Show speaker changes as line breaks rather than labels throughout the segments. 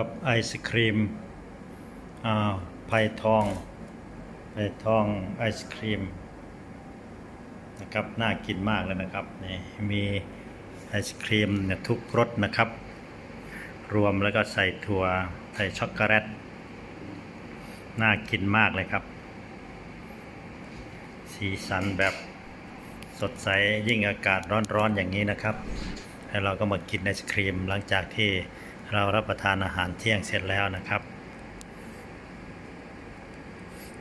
กับไอศครีมอ่าไผ่ทองไผ่ทองไอศครีมนะครับน่ากินมากเลยนะครับนี่มีไอศครีมเนี่ยทุกรสนะครับ รวมแล้วก็ใส่ถั่วใส่ช็อกโกแลตน่ากินมากเลยครับ สีสันแบบสดใสยิ่งอากาศร้อนๆอย่างนี้นะครับ แล้วเราก็มากินไอศครีมหลังจากที่ เรารับประทานอาหารเที่ยงเสร็จแล้วนะครับ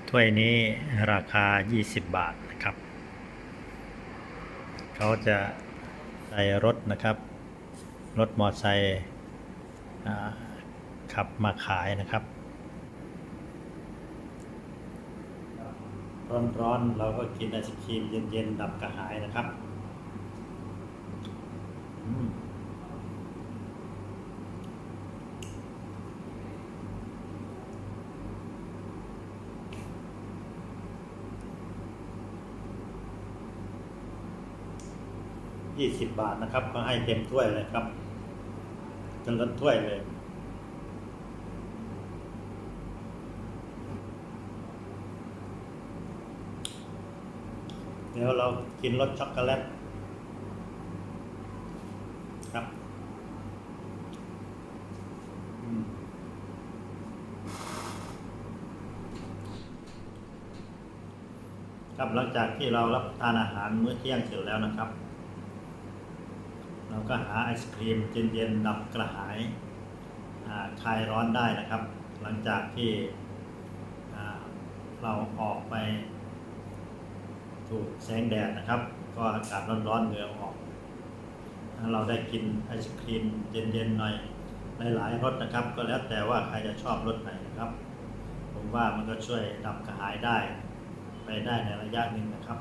ถ้วยนี้ราคา 20 บาทนะครับ เขาจะใส่รถนะครับ รถมอเตอร์ไซค์ขับมาขายนะครับ ร้อนๆเราก็กินไอศครีมเย็นๆ ดับกระหายนะครับ อืม ยี่สิบบาทนะครับก็ให้เต็มถ้วยเลยครับจนล้นถ้วยเลยเดี๋ยวเรากินรสช็อกโกแลตครับครับหลังจากที่เรารับทานอาหารมื้อเที่ยงเสร็จแล้วนะครับ เราก็หาไอศครีมเย็นๆดับกระหายคลายร้อนได้นะครับ หลังจากที่เราออกไป ถูกแสงแดดนะครับ ก็อากาศร้อนๆเหงื่อออก เราได้กินไอศครีมเย็นๆหน่อยหลายๆรสนะครับ ก็แล้วแต่ว่าใครจะชอบรสไหนนะครับ ผมว่ามันก็ช่วยดับกระหายได้ ไปได้ในระยะหนึ่งนะครับ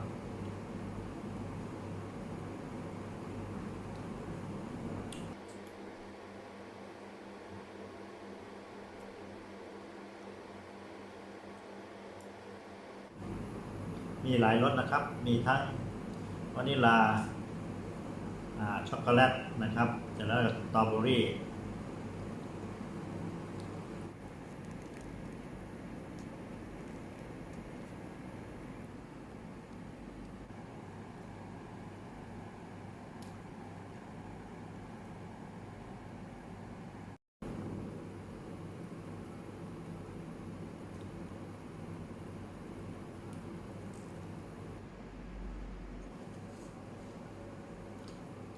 มีหลายรสนะครับ มีทั้งวานิลาช็อกโกแลตนะครับ แต่แล้วก็สตรอเบอรี่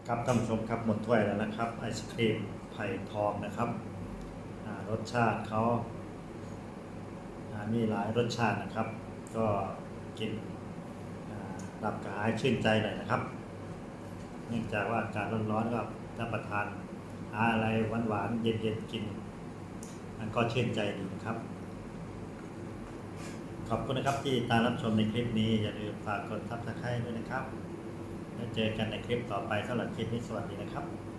ครับท่านผู้ชมครับหมดถ้วยแล้วนะครับไอศครีมไผ่ทองนะครับรสชาติเขาามีหลายรสชาตินะครับ ก็กินดับกระหายชื่นใจหน่อยนะครับ เนื่องจากว่าอากาศร้อนๆก็รับประทานหาอะไรหวานๆเย็นๆกินมันก็ชื่นใจดีนะครับ ขอบคุณนะครับที่ตามรับชมในคลิปนี้อย่าลืมฝากกดซับสไครต์ด้วยนะครับ แล้วเจอกันในคลิปต่อไปสำหรับคลิปนี้สวัสดีนะครับ